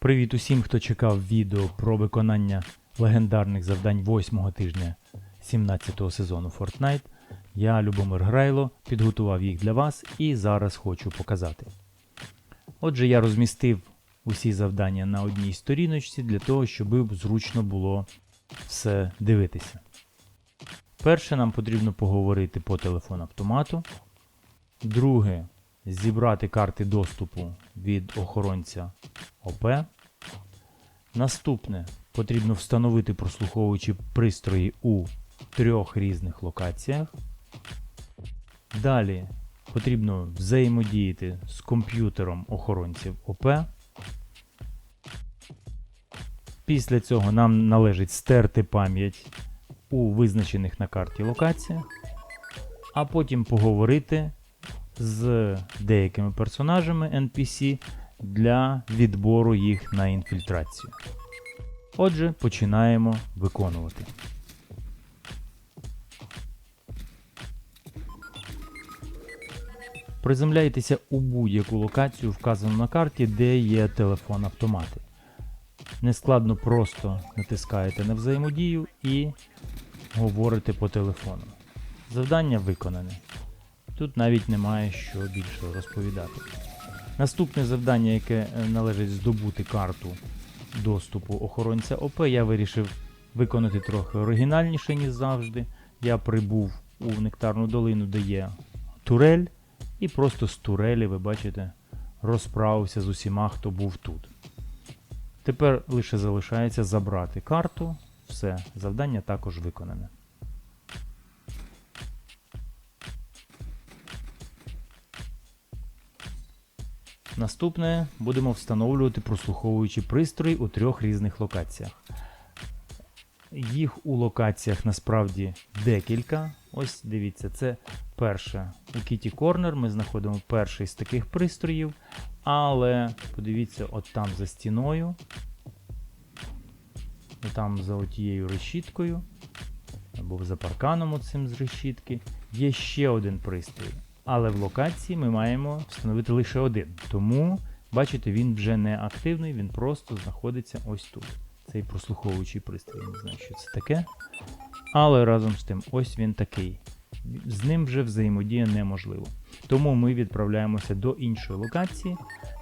Привіт усім, хто чекав відео про виконання легендарних завдань 8 тижня 17 сезону Fortnite. Я, Любомир Грайло, підготував їх для вас і зараз хочу показати. Отже, я розмістив усі завдання на одній сторіночці для того, щоб зручно було все дивитися. Перше, нам потрібно поговорити по телефону автомату. Друге, зібрати карти доступу від охоронця ОП. Наступне потрібно встановити прослуховуючі пристрої у трьох різних локаціях. Далі потрібно взаємодіяти з комп'ютером охоронців ОП. Після цього нам належить стерти пам'ять у визначених на карті локаціях, а потім поговорити з деякими персонажами NPC для відбору їх на інфільтрацію. Отже, починаємо виконувати. Приземляйтеся у будь-яку локацію, вказану на карті, де є телефон автомати. Нескладно просто натискаєте на взаємодію і говорите по телефону. Завдання виконане. Тут навіть немає що більше розповідати. Наступне завдання, яке е, належить здобути карту доступу охоронця ОП, я вирішив виконати трохи оригінальніше, ніж завжди. Я прибув у нектарну долину, де є турель, і просто з турелі, ви бачите, розправився з усіма, хто був тут. Тепер лише залишається забрати карту. Все, завдання також виконане. Наступне будемо встановлювати прослуховуючі пристрої у трьох різних локаціях. Їх у локаціях насправді декілька. Ось дивіться, це перше у Kitty Corner. Ми знаходимо перший з таких пристроїв. Але подивіться, от там за стіною, там за отією решіткою, або за парканом оцим з решітки, є ще один пристрій. Але в локації ми маємо встановити лише один. Тому, бачите, він вже не активний, він просто знаходиться ось тут. Цей прослуховуючий пристрій. Я не знаю, що це таке. Але разом з тим, ось він такий. З ним вже взаємодія неможливо. Тому ми відправляємося до іншої локації,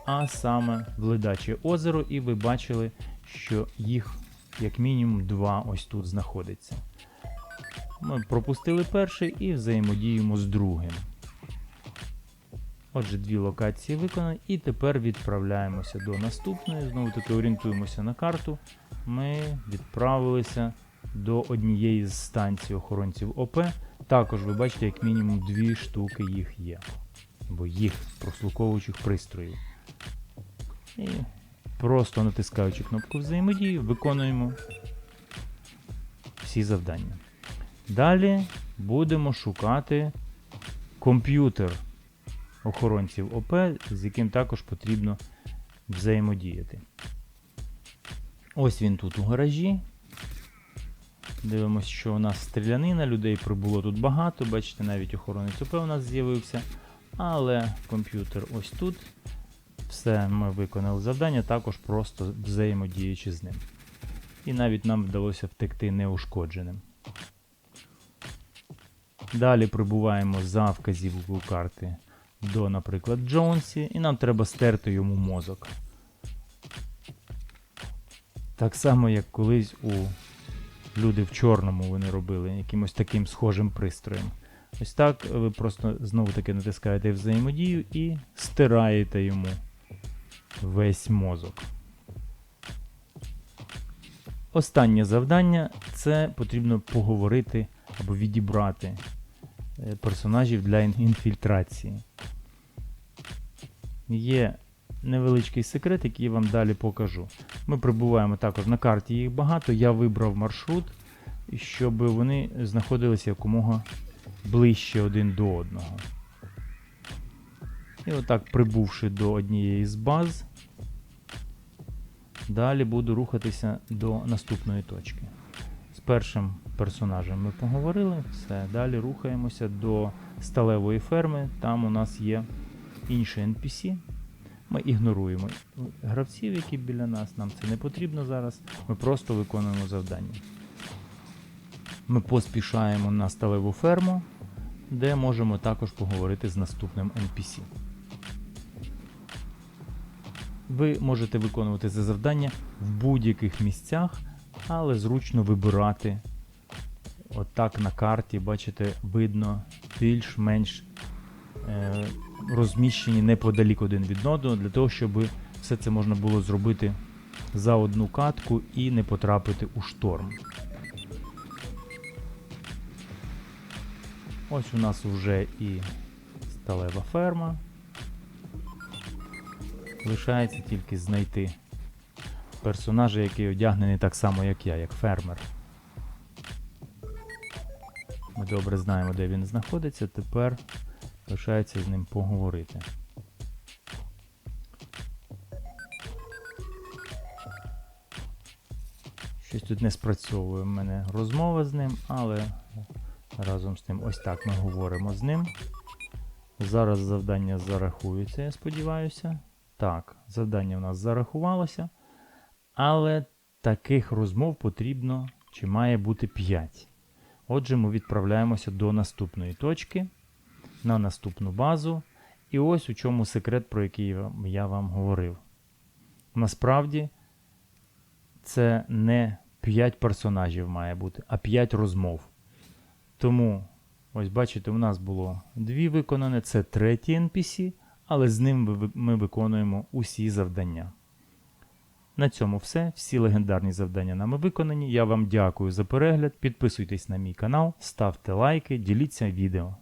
а саме в Ледаче озеро, і ви бачили, що їх як мінімум два ось тут знаходиться. Ми пропустили перший і взаємодіємо з другим. Отже, дві локації виконані, і тепер відправляємося до наступної. Знову таки орієнтуємося на карту. Ми відправилися до однієї з станцій охоронців ОП. Також ви бачите, як мінімум дві штуки їх є. Або їх прослуховуючих пристроїв. І просто натискаючи кнопку взаємодії, виконуємо всі завдання. Далі будемо шукати комп'ютер охоронців ОП, з яким також потрібно взаємодіяти. Ось він тут у гаражі. Дивимося, що у нас стрілянина, людей прибуло тут багато, бачите, навіть охоронець ОП у нас з'явився. Але комп'ютер ось тут. Все, ми виконали завдання, також просто взаємодіючи з ним. І навіть нам вдалося втекти неушкодженим. Далі прибуваємо за вказівкою карти до, наприклад, Джонсі, і нам треба стерти йому мозок. Так само, як колись у люди в чорному вони робили якимось таким схожим пристроєм. Ось так ви просто знову таки натискаєте взаємодію і стираєте йому весь мозок. Останнє завдання це потрібно поговорити або відібрати персонажів для інфільтрації. Є невеличкий секрет, який я вам далі покажу. Ми прибуваємо також на карті їх багато. Я вибрав маршрут, щоб вони знаходилися якомога ближче один до одного. І отак, прибувши до однієї з баз, далі буду рухатися до наступної точки. З першим персонажем ми поговорили, все, далі рухаємося до сталевої ферми. Там у нас є інший NPC. Ми ігноруємо гравців, які біля нас, нам це не потрібно зараз. Ми просто виконуємо завдання. Ми поспішаємо на сталеву ферму, де можемо також поговорити з наступним NPC. Ви можете виконувати це завдання в будь-яких місцях, але зручно вибирати. Отак на карті, бачите, видно більш-менш е, розміщені неподалік один від одного, для того, щоб все це можна було зробити за одну катку і не потрапити у шторм. Ось у нас вже і сталева ферма. Лишається тільки знайти персонажа, який одягнений так само, як я, як фермер. Ми добре знаємо, де він знаходиться. Тепер лишається з ним поговорити. Щось тут не спрацьовує в мене розмова з ним, але разом з тим ось так ми говоримо з ним. Зараз завдання зарахується, я сподіваюся. Так, завдання в нас зарахувалося. Але таких розмов потрібно чи має бути 5. Отже, ми відправляємося до наступної точки, на наступну базу. І ось у чому секрет, про який я вам- говорив. Насправді, це не 5 персонажів має бути, а 5 розмов. Тому, ось бачите, у нас було дві виконані, це третій NPC, але з ним ми виконуємо усі завдання. На цьому все. Всі легендарні завдання нами виконані. Я вам дякую за перегляд. Підписуйтесь на мій канал, ставте лайки, діліться відео.